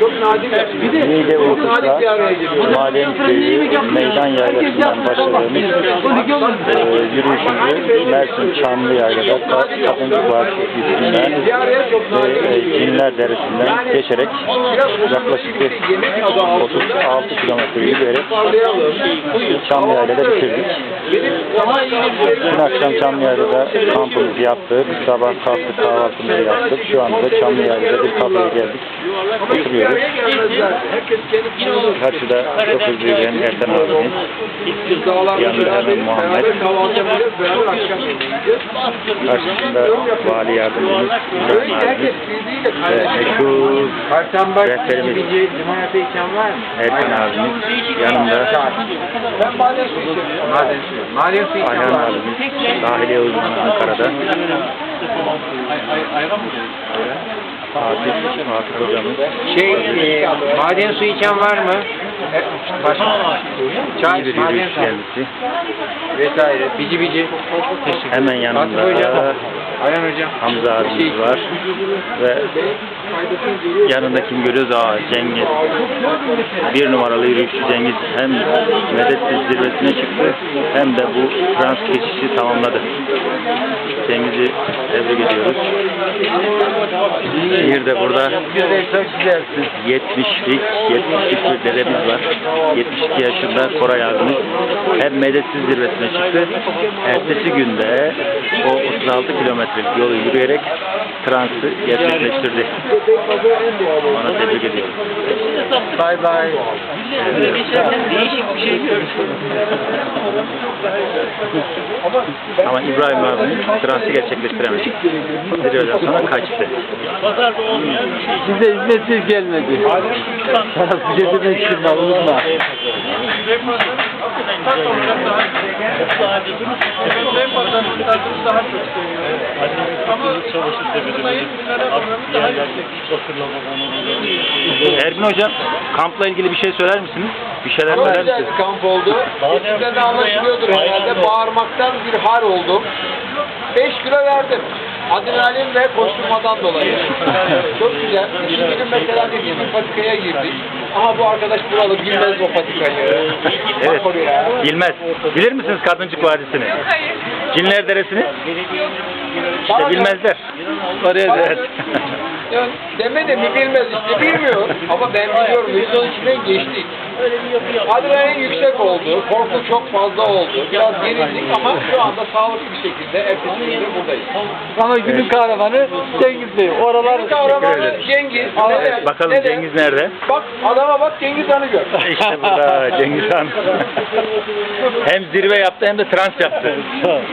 Çok nadir. Bir de Niğde çok nadir bir araya geliyor. Maden Köyü meydan yaylasından başladığımız e, yürüyüşümüzü Mersin Çamlı Yayla'da Ka- Kadıncı nadir ve e. Cinler Deresi'nden geçerek yaklaşık bir 36 kilometre yürüyerek. Çamlı Yayla'da bitirdik. Dün akşam Çamlı Yayla'da kampımızı yaptık. Sabah kalktık kahvaltımızı yaptık. Şu anda Çamlı Yayla'da bir kafeye geldik. Oturuyoruz. Gelmezler. Herkes kendi Karşıda çok hızlı yürüyen Ertan abimiz. Yanında hemen Muhammed. Karşısında vali yardımcımız İbrahim abimiz. Ve meşhur Rehberimiz. mı? Ertan abimiz. Yanında Ayhan mı? abimiz. Dahiliye uzmanı Ankara'da. Fatih, Hocamız. Şey, e, maden suyu içen var mı? Başka. Çay, bir maden yürüyüş suyu kendisi. vesaire. Bici bici. Hemen yanında hocam. Ayhan hocam. Hamza abimiz var. Ve yanında kim görüyoruz? Aa Cengiz. Bir numaralı yürüyüşçü Cengiz hem Medetsiz zirvesine çıktı hem de bu Fransız geçişi tamamladı. Cengiz'i tebrik ediyoruz. Bir de burada 70'lik 70'lik bir dedemiz var. 72 yaşında Koray abimiz hem Medetsiz zirvesine çıktı. Ertesi günde o 36 kilometrelik yolu yürüyerek transı gerçekleştirdi. Ona tebrik ediyorum. Bay bay. Ama İbrahim abimiz transı gerçekleştiremedi. Zirveden sonra kaçtı. Size hizmetsiz gelmedi. Sana getirmek için Ergin hocam kampla ilgili bir şey söyler misiniz? Bir şeyler Çok söyler güzel misiniz? bir kamp oldu. Sizden de anlaşılıyordur herhalde. Bağırmaktan bir hal oldum. 5 kilo verdim. Adrenalin ve koşturmadan dolayı. Çok güzel. Gün mesela bir patikaya girdik. Ama bu arkadaş buralı bilmez o patikayı. Evet. Bilmez. Bilir misiniz Kadıncık Vadisi'ni? Hayır. Cinler Deresi'ni? İşte bilmezler. Oraya evet. Ya, deme de mi bilmez işte bilmiyor. Ama ben biliyorum. Biz onun içinden geçtik. Adrenalin yüksek oldu. Korku çok fazla oldu. Biraz gerildik ama şu anda sağlıklı bir şekilde ertesi günde buradayız. Ama günün kahramanı Cengiz Bey. Oralar Benim kahramanı. Cengiz. Evet, bakalım Neden? Cengiz nerede? Bak adama bak Cengiz Han'ı gör. İşte burada Cengiz Han. hem zirve yaptı hem de trans yaptı.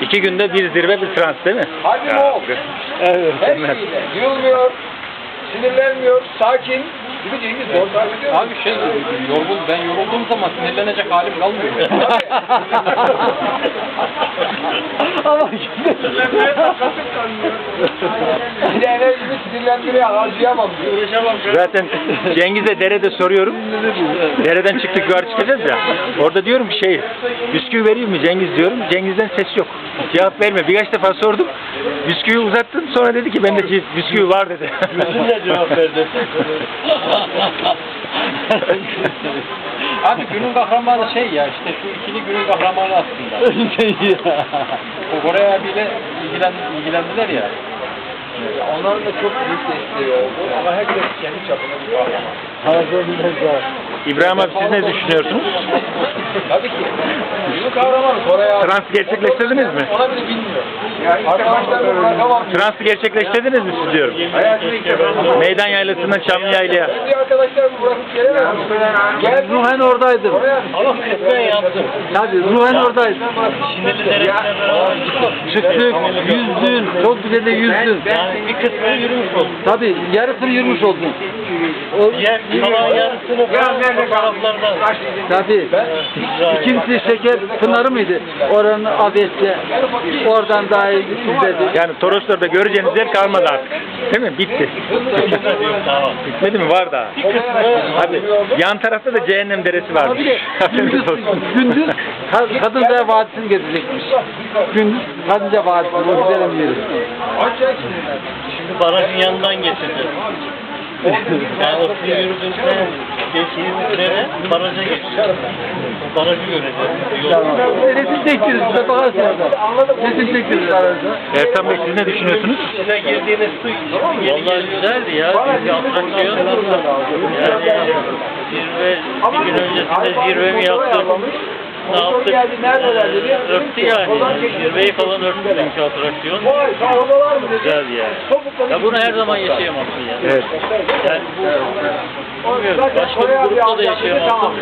İki günde bir zirve bir trans değil mi? Hadi ol. Evet. Her şeyle. Yılmıyor, sinirlenmiyor, sakin. Gibi Cengiz zor tarif ediyor. Abi şey yorgun ben yorulduğum zaman sinirlenecek halim kalmıyor. Ama şimdi... Bir de enerjimi sinirlendiriyor, harcayamam diyor. Zaten Cengiz'e derede soruyorum. Dereden çıktık yukarı çıkacağız ya. Orada diyorum şey, bisküvi vereyim mi Cengiz diyorum. Cengiz'den ses yok. Cevap verme. Birkaç defa sordum. Bisküvi uzattım. Sonra dedi ki bende bisküvi var dedi. Yüzümle cevap verdi. Abi günün kahramanı şey ya işte şu ikili günün kahramanı aslında. O Koray abiyle ilgilen, ilgilendiler ya. Onların da çok büyük desteği oldu ama herkes kendi çapında bir kahraman. İbrahim abi siz ne düşünüyorsunuz? Tabii ki. Kahramanı Koray abi. Trans gerçekleştirdiniz mi? Ona bile bilmiyor. Arkadaşlar diyor. Transı gerçekleştirdiniz mi siz diyorum. Meydan yaylasından Çamlı Yayla'ya. Arkadaşlar bırakıp gelemem. Gel Ruhen oradaydım. Ama ben yaptım. Tabii ruhen oradaydım. Çıktık, yüzdün, çok güzel de yüzdün. Bir kısmını yürümüş oldum. Tabii yarısını yürümüş oldun. Kalan yarısını falan o taraflardan. tabii. İkincisi şeker pınarı mıydı? Oranın abiyette. Oradan daha iyi izledi. Yani Toroslar'da göreceğiniz yer kalmadı artık. Değil mi? Bitti. Bitmedi mi? Var daha. Abi yan tarafta da Cehennem Deresi varmış. Gündüz, gündüz Ka- Kadınca Vadisi'ni gezecekmiş. Gündüz Kadınca Vadisi, o güzel bir yeri. Şimdi barajın yanından geçeceğiz. Yani o suyu yürüdüğünde geçtiğimiz dere baraja geçiyor. Barajı göreceğiz. Resim çektiniz. Size bakarsınız. Resim çektiniz aranızda. Ertan Bey siz ne düşünüyorsunuz? İçine girdiğiniz su Vallahi güzeldi ya. Atraksiyon. Yani zirve, bir gün öncesinde zirve mi yaptım? Ne yaptık? Ee, örttü yani. Zirveyi falan örttü çünkü atraksiyon. Güzeldi yani. Ya bunu her zaman yaşayamazsın yani. Evet. Yani bu bilmiyorum. Başka bir grupta da yaşayamazsın.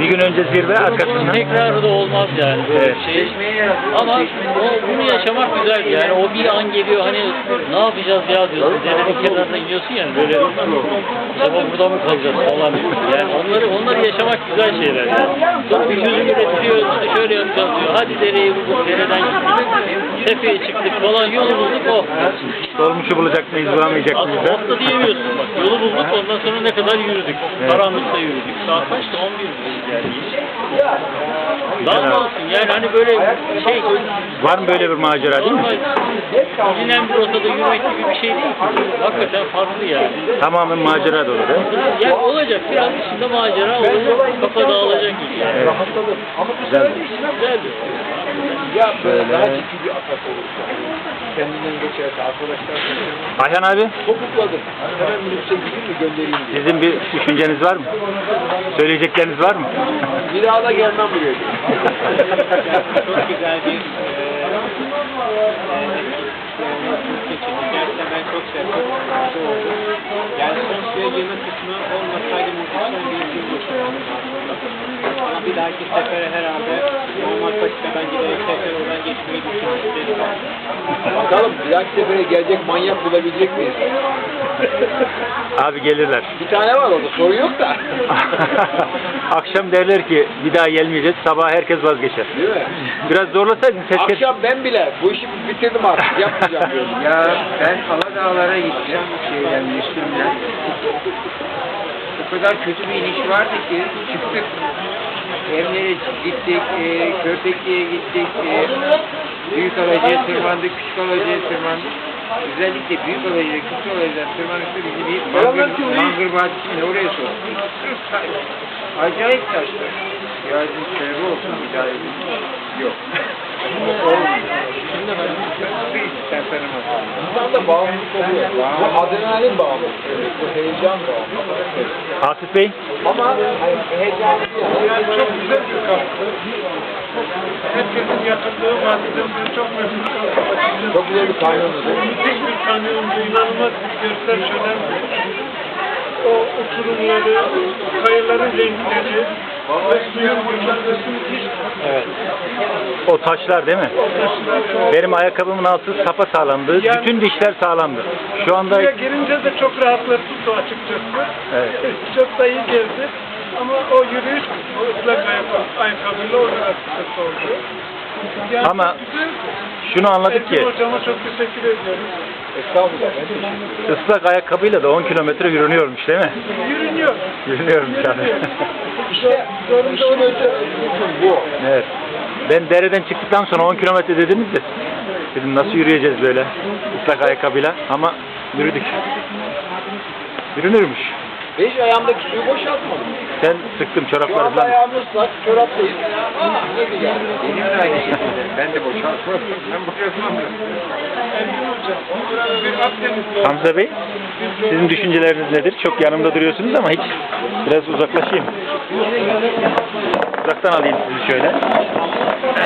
Bir gün önce zirve arkasından. Tekrarı da olmaz yani. Böyle Evet. şey. Ama o, bunu yaşamak güzel yani. O bir an geliyor hani ne yapacağız ya diyorsun. Derenin kenarına iniyorsun yani böyle. Acaba burada mı kalacağız falan. Yani onları yaşamak güzel şeyler yani. Sonra bir çözüm üretiliyor. işte şöyle yapacağız diyor. Hadi dereyi bulduk. Dereden gittik. Tepeye çıktık falan. Yolu bulduk. Oh. Dolmuşu bulacak mıyız, bulamayacak mıyız? Da? hafta diyemiyorsun bak. Yolu bulduk ondan sonra ne kadar yürüdük. Evet. Karanlıkta yürüdük. Saat kaçtı? 11 gibi yani. Daha olsun yani hani böyle şey Var mı böyle bir macera değil mi? bilinen bir rotada yürümek gibi bir şey değil ki. Hakikaten farklı yani. Tamamen macera dolu değil mi? Yani olacak biraz içinde macera olacak. Kafa dağılacak gibi yani. Güzel. Güzeldi. Ya böyle daha ciddi bir atak olursa. Kendinden geçerse arkadaşlar Ayhan abi topukladım. Hemen minibüse gideyim mi göndereyim diye. sizin bir düşünceniz var mı? Söyleyecekleriniz var mı? Bir daha da gelmem buraya. Çok güzel bir Gerçekten ben çok sevdim. Yani son suya girme kısmı olmasaydı muhteşem bir gün. Ama bir dahaki sefere herhalde normal patikadan giderek tekrar oradan geçmeyi düşünüyorum. Bakalım bir dahaki sefere gelecek manyak bulabilecek miyiz? Abi gelirler. Bir tane var orada sorun yok da. Akşam derler ki bir daha gelmeyeceğiz. Sabah herkes vazgeçer. Değil mi? Biraz zorlasaydın ses kes. Akşam ben bile bu işi bitirdim artık yapmayacağım diyordum. Ya ben Aladağlara gittim şeyden Müslüm'den. O kadar kötü bir iniş vardı ki çıktık. Emre'ye gittik, e, Körtekli'ye gittik, e, Büyük Alacı'ya tırmandık, Küçük Alacı'ya tırmandık. Özellikle Büyük Alacı'ya, Küçük Alacı'dan tırmanışta bizi bir Mangır, Mangır Vadisi'ne oraya soktu. Acayip taşlar. Ya dedim sebebi olsun bir daha dedim. Yok. İnsanda bağımlılık oluyor. Bu adrenalin bağımlılığı. Bu heyecan bağımlılığı. Atıf Bey Ama heyecan Yani çok güzel bir kamptı. Herkesin yakınlığı vardı. Ben çok memnun kaldım. çok güzel bir kanyondu? Müthiş bir kanyondu. inanılmaz bir görsel şölendi. O uçurumları, kayaların renkleri Evet. O taşlar değil mi? Benim ayakkabımın altı sapa sağlamdı. Yani- Bütün dişler sağlamdı. Şu anda girince de çok rahatlattı açıkçası. Evet. çok da iyi geldi. Ama o yürüyüş o ıslak ayakkabı, ayakkabıyla o biraz sıkıntı oldu. Yani Ama şunu anladık ki hocama çok teşekkür ediyorum. Islak ayakkabıyla da 10 kilometre yürünüyormuş değil mi? Yürünüyor. Yürünüyormuş abi. İşte bu. evet. Ben dereden çıktıktan sonra 10 kilometre dediniz de dedim nasıl yürüyeceğiz böyle ıslak ayakkabıyla ama yürüdük. Yürünürmüş. Beş ayağımdaki suyu boşaltmadım. Sen sıktım Şu çorapları anda falan. ayağım ıslak, çoraptayım. Benim de aynı şekilde. Ben de boşaltmam. Ben Akdenizli Hamza Bey, sizin düşünceleriniz nedir? Çok yanımda duruyorsunuz ama hiç biraz uzaklaşayım. Uzaktan alayım sizi şöyle.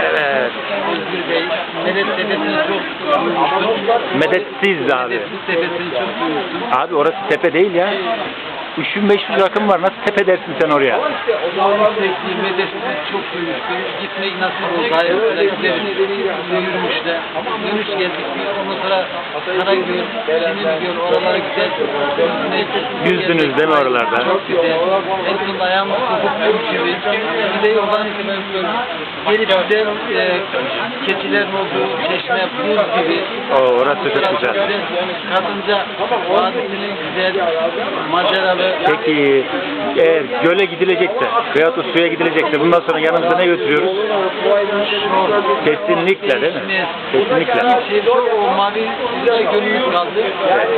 Evet. Özgür Bey, Medet Tepesi'ni çok duymuştum. Medetsiz abi. Medet Tepesi'ni çok duymuştum. Abi orası tepe değil ya. 3500 rakım var. Nasıl tepe dersin sen oraya? Dağlı Tekniği, Medet'i çok duymuştum. Gitmek nasip oldu. Hayırlısı gideriz. Yürümüşler. Dönüş geldik. Bir ondan sonra Karagöl, Sinirgöl, oralara güzel. Yüzdünüz değil mi oralarda? Çok güzel. En sonunda ayağımız kopup gibi. Bir de yoldan gelip de e, keçilerin olduğu çeşme buz gibi. O, orası çok güzel. Kadınca vadisinin güzel, maceralı. Peki eğer göle gidilecekse veyahut da suya gidilecekse bundan sonra yanımızda ne götürüyoruz? Kesinlikle değil mi? Kesinlikle. İlk şey o, mavi güzel gönlümüz kaldı.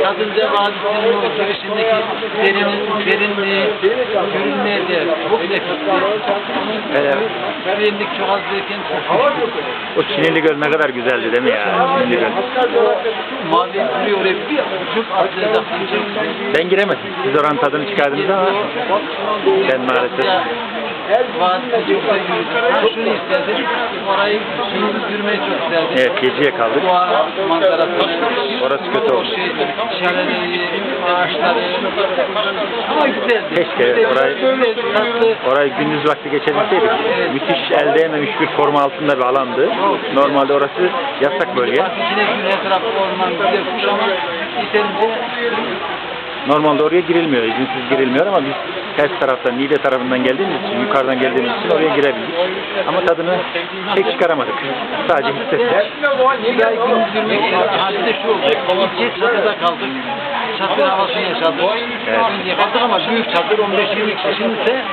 Kadınca vadisinin o girişindeki derinin, derinliği, görünmeye değer. Çok nefisti. Evet. Güvenlik çok az derken çok. O Çinili Göl ne kadar güzeldi değil mi ya? Çinili Göl. Mavi duruyor oraya bir çok atlayacak. Ben giremedim. Siz oranın tadını çıkardınız ama ben maalesef. Şunu isterdim. Orayı suyunu yürümeyi çok isterdim. Evet geceye kaldık. Orası kötü oldu. Şelaleyi, ağaçları. Ama güzeldi. Keşke orayı-. Orayı gündüz vakti geçebilseydik. Müthiş elde edememiş bir forma altında bir alandı. Normalde orası yasak bölge. Gül her taraf orman güzel kuş ama Normalde oraya girilmiyor, izinsiz girilmiyor ama biz ters taraftan, Niğde tarafından geldiğimiz için, yukarıdan geldiğimiz için oraya girebildik. Ama tadını pek çıkaramadık. Sadece hissettik. bir ay istedim. Hadise şu. İlk çatıda kaldık. Çadır havasını yaşadık. Evet. Kaldık ama büyük çadır 15-20 kişi. Şimdi ise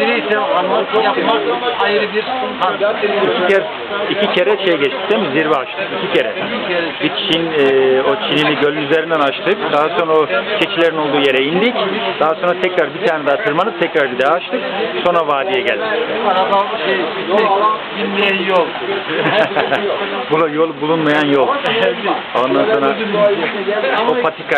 bireysel anlat yapmak ayrı bir haz. İki kere, iki kere şey geçtik değil mi? Zirve açtık. İki kere. Bir kere Bir Çin, e, o Çinili Göl üzerinden açtık. Daha sonra o keçilerin olduğu yere indik. Daha sonra tekrar bir tane daha tırmanıp tekrar bir daha açtık. Sonra vadiye geldik. araba şey, gitmek, binmeye yol. Bu yol bulunmayan yol. Ondan sonra o patika.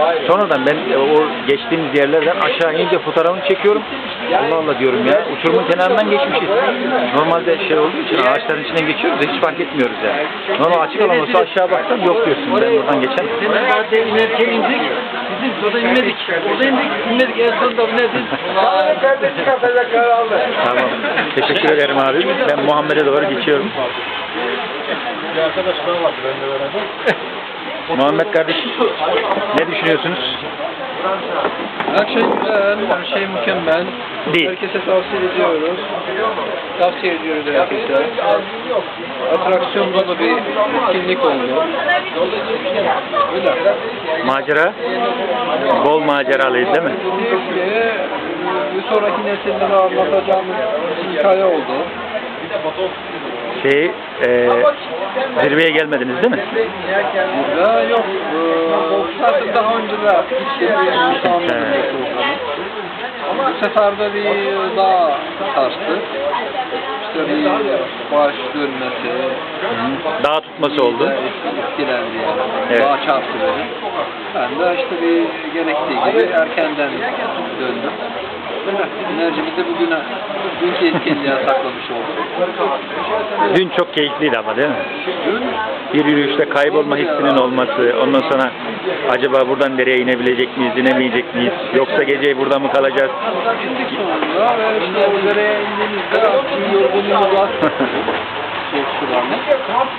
Hayır. Sonradan ben e, o geçtiğimiz yerlerden aşağı inince fotoğrafını çekiyorum. Allah Allah diyorum ya. Uçurumun kenarından geçmişiz. Normalde şey olduğu için ağaçların içinden geçiyoruz da hiç fark etmiyoruz yani. Normal açık alan olsa aşağı baksam yok diyorsun. Ben buradan geçemem. Senin zaten inerken indik. Bizim orada inmedik. Orada indik, inmedik. En sonunda inmedik. Tamam. Teşekkür ederim abi. Ben Muhammed'e doğru geçiyorum. Muhammed kardeşim ne düşünüyorsunuz? Her şey güzel, her şey mükemmel. Değil. Herkese tavsiye ediyoruz. Tavsiye ediyoruz herkese. Atraksiyon dolu bir etkinlik oldu. Öyle. Macera? Bol maceralıyız değil mi? Kesinlikle bir sonraki nesillere anlatacağımız bir hikaye oldu. Şey, e, zirveye gelmediniz değil mi? Burada yok. Ee, daha önce de. Evet. Bu sefer de bir daha sarstı. İşte bir baş dönmesi, Dağ tutması oldu. etkilendi yani. Evet. Daha çarptı beni. Ben de işte bir gerektiği gibi erkenden döndüm. Enerjimizi bugüne, dünkü etkinliğe saklamış olduk. Dün çok keyifliydi ama değil mi? Dün Bir yürüyüşte kaybolma hissinin olması, ondan sonra acaba buradan nereye inebilecek miyiz, inemeyecek miyiz, yoksa geceyi burada mı kalacağız? indik sonunda ve işte o dereye indiğimizde artık yorgunluğumuz var. Soğuk sularla. Kamp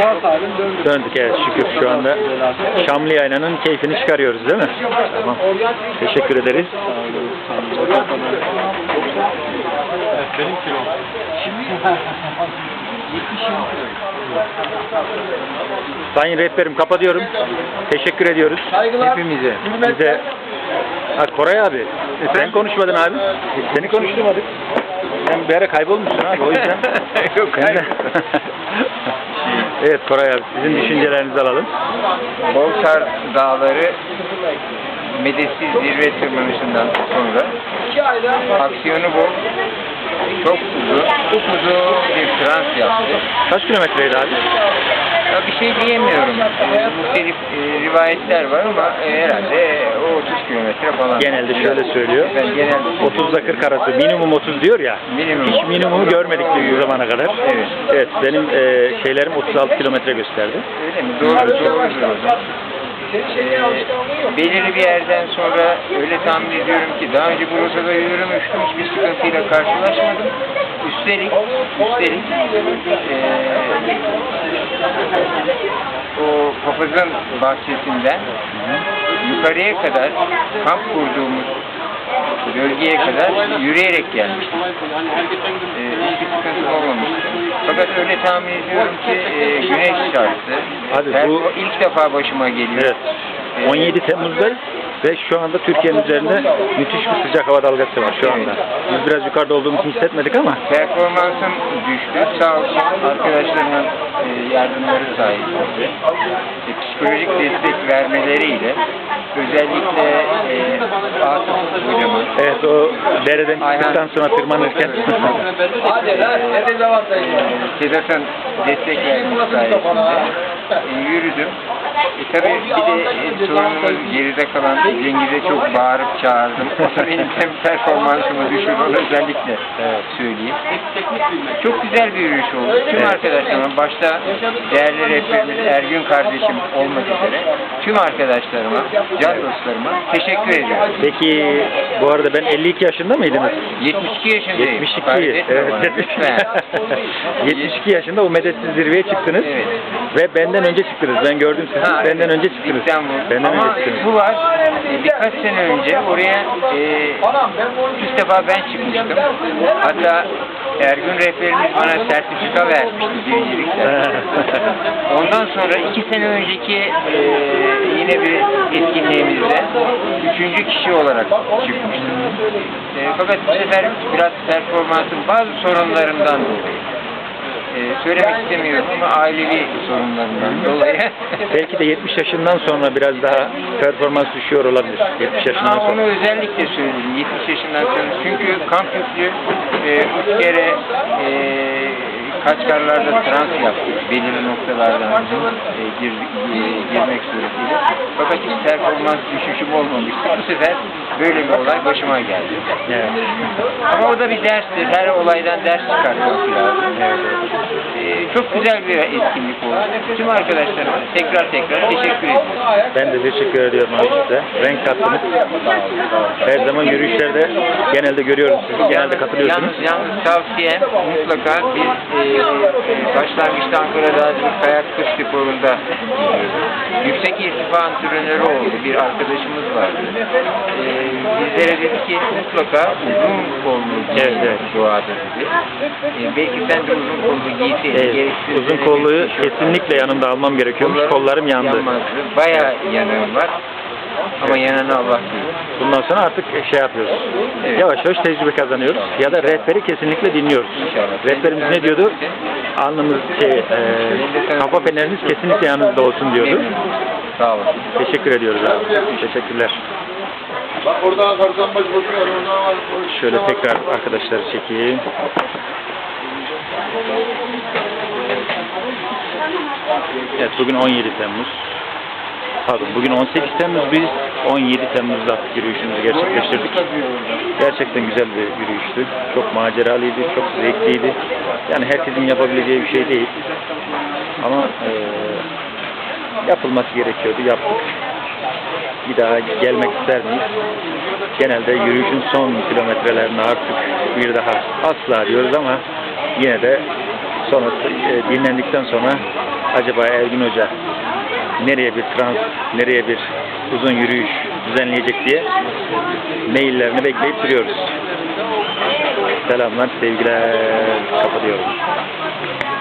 Sağ salim döndük. döndük evet şükür şu anda Şamlı Yayla'nın keyfini çıkarıyoruz değil mi? Tamam. Teşekkür ederiz. Sayın rehberim kapatıyorum. Teşekkür ediyoruz. Hepimize. Bize. Ha, Koray abi. e, sen konuşmadın abi. E, Seni konuşturmadık. Sen bir ara kaybolmuşsun abi o yüzden. Yok, de- evet Koray abi sizin düşüncelerinizi alalım. Bolsar Dağları Medetsiz zirve tırmanışından sonra aksiyonu bol, çok uzun, uzun bir trans yaptı. Kaç kilometreydi abi? Ya bir şey diyemiyorum. Muhtelif e, rivayetler var ama e, herhalde 30 kilometre falan. Genelde şöyle söylüyor. Ben genelde 30 ile 40 arası minimum 30 diyor ya. Minimum. Hiç minimumu görmedik diyor bu zamana kadar. Evet. Evet benim e, şeylerim 36 kilometre gösterdi. Öyle mi? Doğru. Ee, belirli bir yerden sonra öyle tahmin ediyorum ki daha önce bu rotada yürümüştüm. Hiçbir sıkıntıyla karşılaşmadım. Üstelik, üstelik ee, o papazın bahçesinden yukarıya kadar kamp kurduğumuz bölgeye kadar yürüyerek gelmiştik. Ee, hiçbir sıkıntı olmamıştı. Fakat öyle tahmin ediyorum ki e, güneş çarptı. Abi Her- bu- ilk defa başıma geliyor. Evet. 17 Temmuz'dayız ve şu anda Türkiye'nin üzerinde müthiş bir sıcak hava dalgası var şu anda. Biz biraz yukarıda olduğumuz için hissetmedik ama Performansım düştü. Sağ olsun arkadaşlarımın e, yardımları sayesinde psikolojik destek vermeleriyle özellikle e, Asım hocamın evet o dereden çıktıktan sonra tırmanırken. Sedat'ın destek vermesi sayesinde e, yürüdüm. E, tabii bir de sorunumuz geride kalan Cengiz'e çok bağırıp çağırdım. O da benim hem performansımı düşürdü özellikle söyleyeyim. Çok güzel bir yürüyüş oldu. Tüm arkadaşlarıma, başta değerli rehberimiz Ergün kardeşim olmak üzere tüm arkadaşlarıma, can dostlarıma teşekkür ediyorum. Peki bu arada ben 52 yaşında mıydınız? 72 yaşındayım. 72. Kaybetme Evet, bana, lütfen. 72 yaşında o medetsiz zirveye çıktınız. Evet. Ve benden önce çıktınız. Ben gördüm sizi. Ha, benden önce çıktınız. İstanbul. Benden Ama önce çıktınız. şu var, birkaç sene önce oraya e, ilk defa ben çıkmıştım. Hatta Ergün rehberimiz bana sertifika vermişti birincilik sertifikası. Ondan sonra iki sene önceki e, yine bir etkinliğimizde üçüncü kişi olarak çıkmıştım. E, fakat bu sefer biraz performansım bazı sorunlarımdan dolayı. E, söylemek istemiyorum ama ailevi sorunlarından dolayı. Belki de 70 yaşından sonra biraz daha performans düşüyor olabilir. 70 yaşından onu sonra. özellikle söyledim 70 yaşından sonra. Çünkü kamp yüklü e, üç kere e, Kaçkarlarda trans yaptık. Belirli noktalardan e, gir, e, girmek suretiyle. Fakat hiç performans düşüşüm olmamıştı. Bu sefer böyle bir olay başıma geldi. Evet. Ama o da bir derstir. Her olaydan ders çıkartmak lazım. E, çok güzel bir etkinlik oldu. Tüm arkadaşlarıma tekrar tekrar teşekkür ediyorum. Ben de teşekkür ediyorum abi size. Renk kattınız. Her zaman yürüyüşlerde genelde görüyoruz sizi. Genelde katılıyorsunuz. Yalnız, yalnız tavsiyem mutlaka bir e, başlangıçta Ankara Dağcılık Kayak Kış Spor'unda e, yüksek irtifa antrenörü oldu. Bir arkadaşımız vardı. E, bizlere dedi ki mutlaka uzun kollu Evet, evet. doğada dedi. E, belki sen de uzun kollu giyseydin. Evet, uzun tişört- kesinlikle yanımda almam gerekiyormuş. Kollarım yandı. Yanmazdı. Bayağı yanığım var. Ama yananı Allah bilir. Bundan sonra artık şey yapıyoruz. Evet. Yavaş yavaş tecrübe kazanıyoruz. Ya da rehberi kesinlikle dinliyoruz. İnşallah. Rehberimiz ne diyordu? Alnımız şey, e, kafa feneriniz kesinlikle yanınızda olsun diyordu. Sağ olun. Teşekkür ediyoruz abi. Teşekkürler. Bak orada bakıyor. Orada var. Şöyle tekrar arkadaşları çekeyim. Evet bugün 17 Temmuz. Pardon bugün 18 Temmuz biz 17 Temmuz'da yürüyüşümüzü gerçekleştirdik. Gerçekten güzel bir yürüyüştü. Çok maceralıydı, çok zevkliydi. Yani herkesin yapabileceği bir şey değil. Ama eee, yapılması gerekiyordu, yaptık. Bir daha gelmek ister miyiz? Genelde yürüyüşün son kilometrelerine artık bir daha asla diyoruz ama yine de sonra e, dinlendikten sonra acaba Ergün Hoca nereye bir trans, nereye bir uzun yürüyüş düzenleyecek diye maillerini bekleyip duruyoruz. Selamlar, sevgiler. Kapatıyorum.